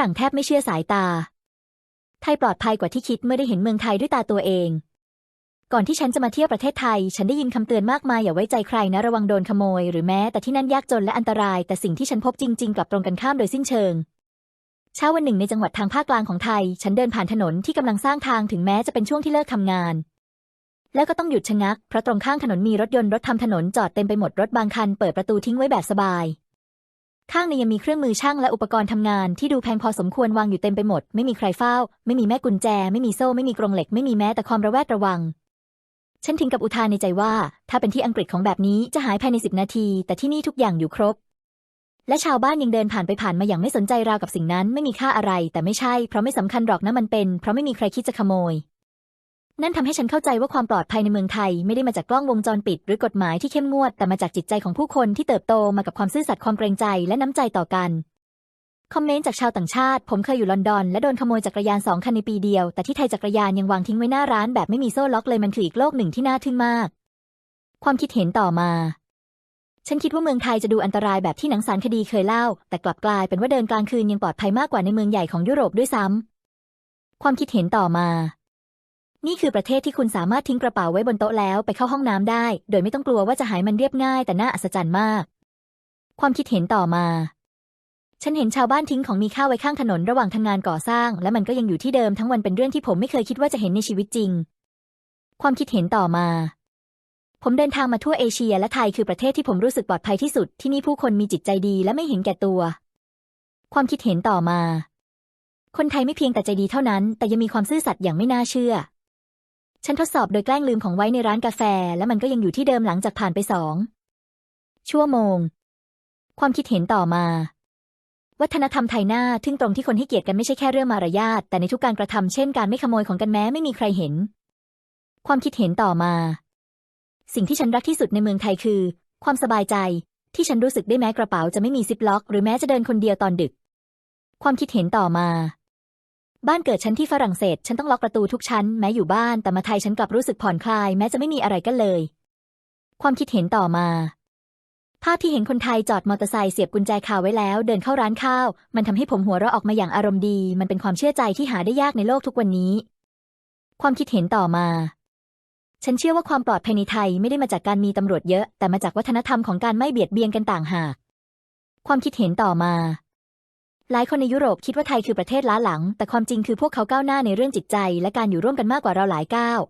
รั่งแทบไม่เชื่อสายตา ไทยปลอดภัยกว่าที่คิดเมื่อได้เห็นเมืองไทยด้วยตาตัวเอง ก่อนที่ฉันจะมาเที่ยวประเทศไทย ฉันได้ยินคำเตือนมากมายอย่าไว้ใจใครนะระวังโดนขโมย หรือแม้แต่ที่นั่นยากจนและอันตราย แต่สิ่งที่ฉันพบจริง ๆ กลับตรงกันข้ามโดยสิ้นเชิงเช้าวันหนึ่งในจังหวัดทางภาคกลางของไทย ฉันเดินผ่านถนนที่กำลังสร้างทางถึงแม้จะเป็นช่วงที่เลิกทำงาน แล้วก็ต้องหยุดชะงัก เพราะตรงข้างถนนมีรถยนต์รถทำถนนจอดเต็มไปหมดรถบางคัน เปิดประตูทิ้งไว้แบบสบาย ข้างในยังมีเครื่องมือช่างและอุปกรณ์ทำงานที่ดูแพงพอสมควรวางอยู่เต็มไปหมด ไม่มีใครเฝ้า ไม่มีแม่กุญแจ ไม่มีโซ่ ไม่มีกรงเหล็ก ไม่มีแม้แต่ความระแวดระวัง ฉันถึงกับอุทานในใจว่า ถ้าเป็นที่อังกฤษของแบบนี้จะหายภายในสิบนาที แต่ที่นี่ทุกอย่างอยู่ครบ และชาวบ้านยังเดินผ่านไปผ่านมาอย่างไม่สนใจราวกับสิ่งนั้น ไม่มีค่าอะไร แต่ไม่ใช่ เพราะไม่สำคัญหรอกนะมันเป็น เพราะไม่มีใครคิดจะขโมย นั่นทำให้ฉันเข้าใจว่าความปลอดภัยในเมืองไทย ไม่ได้มาจากกล้องวงจรปิด หรือกฎหมายที่เข้มงวด แต่มาจากจิตใจของผู้คนที่เติบโตมากับความซื่อสัตย์ความเกรงใจและน้ำใจต่อกัน คอมเมนต์จากชาวต่างชาติ ผมเคยอยู่ลอนดอน และโดนขโมยจักรยานสองคันในปีเดียว แต่ที่ไทยจักรยานยังวางทิ้งไว้หน้าร้านแบบไม่มีโซ่ล็อกเลยมันคืออีกโลกหนึ่งที่น่าทึ่งมาก ความคิดเห็นต่อมา ฉันคิดว่าเมืองไทยจะดูอันตรายแบบที่หนังสารคดีเคยเล่า แต่กลับกลายเป็นว่าเดินกลางคืนยังปลอดภัยมากกว่าในเมืองใหญ่ของยุโรปด้วยซ้ำความคิดเห็นต่อมา นี่คือประเทศที่คุณสามารถทิ้งกระเป๋าไว้บนโต๊ะแล้วไปเข้าห้องน้ำได้ โดยไม่ต้องกลัวว่าจะหายมันเรียบง่ายแต่น่าอัศจรรย์มาก ความคิดเห็นต่อมา ฉันเห็นชาวบ้านทิ้งของมีค่าไว้ข้างถนนระหว่างทำงานก่อสร้าง และมันก็ยังอยู่ที่เดิมทั้งวันเป็นเรื่องที่ผมไม่เคยคิดว่าจะเห็นในชีวิตจริง ความคิดเห็นต่อมาผมเดินทางมาทั่วเอเชียและไทยคือประเทศที่ผมรู้สึกปลอดภัยที่สุด ที่นี่ผู้คนมีจิตใจดีและไม่เห็นแก่ตัว ความคิดเห็นต่อมา คนไทยไม่เพียงแต่ใจดีเท่านั้น แต่ยังมีความซื่อสัตย์อย่างไม่น่าเชื่อ ฉันทดสอบโดยแกล้งลืมของไว้ในร้านกาแฟ และมันก็ยังอยู่ที่เดิมหลังจากผ่านไปสองชั่วโมง ความคิดเห็นต่อมา วัฒนธรรมไทยหน้าทึ่งตรงที่คนให้เกียรติกันไม่ใช่แค่เรื่องมารยาทแต่ในทุกการกระทำเช่นการไม่ขโมยของกันแม้ไม่มีใครเห็น ความคิดเห็นต่อมา สิ่งที่ฉันรักที่สุดในเมืองไทยคือ ความสบายใจ ที่ฉันรู้สึกได้แม้กระเป๋าจะไม่มีซิปล็อก หรือแม้จะเดินคนเดียวตอนดึก ความคิดเห็นต่อมา บ้านเกิดฉันที่ฝรั่งเศส ฉันต้องล็อกประตูทุกชั้น แม้อยู่บ้าน แต่มาไทยฉันกลับรู้สึกผ่อนคลาย แม้จะไม่มีอะไรกันเลย ความคิดเห็นต่อมา ภาพที่เห็นคนไทยจอดมอเตอร์ไซค์เสียบกุญแจคาไว้แล้ว เดินเข้าร้านข้าว มันทำให้ผมหัวเราะออกมาอย่างอารมณ์ดี มันเป็นความเชื่อใจที่หาได้ยากในโลกทุกวันนี้ ความคิดเห็นต่อมา ฉันเชื่อว่าความปลอดภัยในไทยไม่ได้มาจากการมีตำรวจเยอะ แต่มาจากวัฒนธรรมของการไม่เบียดเบียนกันต่างหาก ความคิดเห็นต่อมา หลายคนในยุโรปคิดว่าไทยคือประเทศล้าหลัง แต่ความจริงคือพวกเขาก้าวหน้าในเรื่องจิตใจ และการอยู่ร่วมกันมากกว่าเราหลายก้าว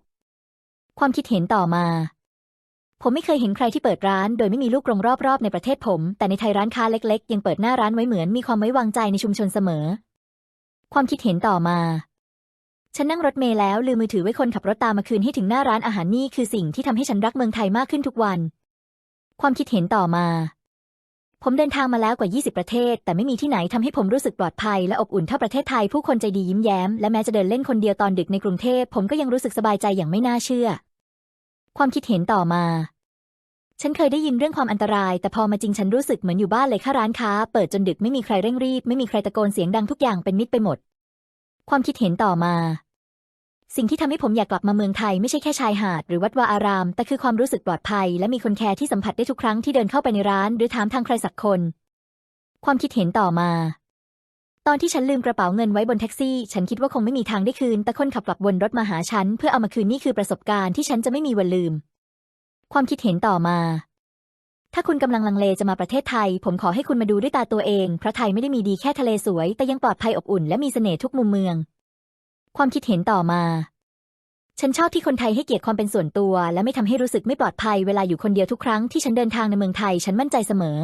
ความคิดเห็นต่อมา ผมไม่เคยเห็นใครที่เปิดร้าน โดยไม่มีลูกกรงรอบๆในประเทศผม แต่ในไทยร้านค้าเล็กๆ ยังเปิดหน้าร้านไว้เหมือนมีความไว้วางใจในชุมชนเสมอ ความคิดเห็นต่อมาฉันนั่งรถเมล์แล้วลืมมือถือไว้คนขับรถตามมาคืนให้ถึงหน้าร้านอาหารนี่คือสิ่งที่ทำให้ฉันรักเมืองไทยมากขึ้นทุกวัน ความคิดเห็นต่อมา ผมเดินทางมาแล้วกว่า 20 ประเทศ แต่ไม่มีที่ไหนทำให้ผมรู้สึกปลอดภัยและอบอุ่นเท่าประเทศไทย ผู้คนใจดียิ้มแย้ม และแม้จะเดินเล่นคนเดียวตอนดึกในกรุงเทพ ผมก็ยังรู้สึกสบายใจอย่างไม่น่าเชื่อ ความคิดเห็นต่อมา ฉันเคยได้ยินเรื่องความอันตราย แต่พอมาจริงฉันรู้สึกเหมือนอยู่บ้านเลยค่ะร้านค้า เปิดจนดึกไม่มีใครเร่งรีบ ไม่มีใครตะโกนเสียงดังทุกอย่างเป็นมิตรไปหมด ความคิดเห็นต่อมา สิ่งที่ทำให้ผมอยากกลับมาเมืองไทยไม่ใช่แค่ชายหาด หรือวัดวาอาราม แต่คือความรู้สึกปลอดภัย และมีคนแคร์ที่สัมผัสได้ทุกครั้งที่เดินเข้าไปในร้าน หรือถามทางใครสักคน ความคิดเห็นต่อมา ตอนที่ฉันลืมกระเป๋าเงินไว้บนแท็กซี่ ฉันคิดว่าคงไม่มีทางได้คืน แต่คนขับกลับวนรถมาหาฉัน เพื่อเอามาคืนนี่คือประสบการณ์ที่ฉันจะไม่มีวันลืม ความคิดเห็นต่อมา ถ้าคุณกำลังลังเลจะมาประเทศไทย ผมขอให้คุณมาดูด้วยตาตัวเองเพราะไทยไม่ได้มีดีแค่ทะเลสวย แต่ยังปลอดภัยอบอุ่นและมีเสน่ห์ทุกมุมเมือง ความคิดเห็นต่อมา ฉันชอบที่คนไทยให้เกียรติความเป็นส่วนตัว และไม่ทำให้รู้สึกไม่ปลอดภัยเวลาอยู่คนเดียวทุกครั้งที่ฉันเดินทางในเมืองไทย ฉันมั่นใจเสมอ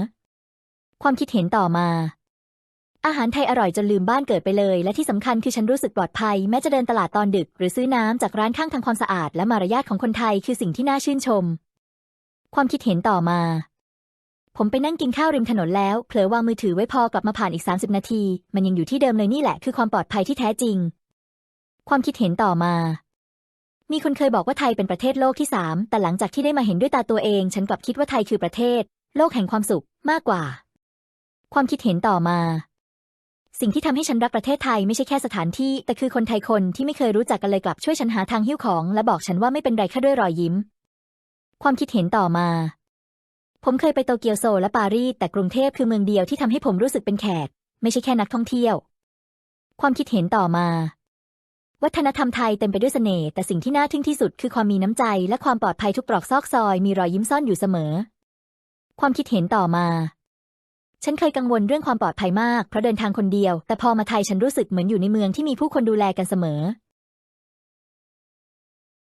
ความคิดเห็นต่อมา อาหารไทยอร่อยจนลืมบ้านเกิดไปเลย และที่สำคัญคือฉันรู้สึกปลอดภัย แม้จะเดินตลาดตอนดึก หรือซื้อน้ำจากร้านข้างทางความสะอาด และมารยาทของคนไทยคือสิ่งที่น่าชื่นชม ความคิดเห็นต่อมาผมไปนั่งกินข้าวริมถนนแล้ว เผลอวางมือถือไว้พอกลับมาผ่านอีก 30 นาที มันยังอยู่ที่เดิมเลยนี่แหละคือความปลอดภัยที่แท้จริง ความคิดเห็นต่อมา มีคนเคยบอกว่าไทยเป็นประเทศโลกที่สามแต่หลังจากที่ได้มาเห็นด้วยตาตัวเอง ฉันกลับคิดว่าไทยคือประเทศ โลกแห่งความสุขมากกว่า ความคิดเห็นต่อมา สิ่งที่ทำให้ฉันรักประเทศไทยไม่ใช่แค่สถานที่ แต่คือคนไทยคนที่ไม่เคยรู้จักกันเลยกลับช่วยฉันหาทางหิ้วของและบอกฉันว่าไม่เป็นไรแค่ด้วยรอยยิ้ม ความคิดเห็นต่อมา ผมเคยไปโตเกียวโซและปารีสแต่กรุงเทพคือเมืองเดียวที่ทำให้ผมรู้สึกเป็นแขก ไม่ใช่แค่นักท่องเที่ยว ความคิดเห็นต่อมา วัฒนธรรมไทยเต็มไปด้วยเสน่ห์แต่สิ่งที่น่าทึ่งที่สุดคือความมีน้ำใจ และความปลอดภัยทุกปลอกซอกซอยมีรอยยิ้มซ่อนอยู่เสมอ ความคิดเห็นต่อมา ฉันเคยกังวลเรื่องความปลอดภัยมากเพราะเดินทางคนเดียว แต่พอมาไทยฉันรู้สึกเหมือนอยู่ในเมืองที่มีผู้คนดูแลกันเสมอ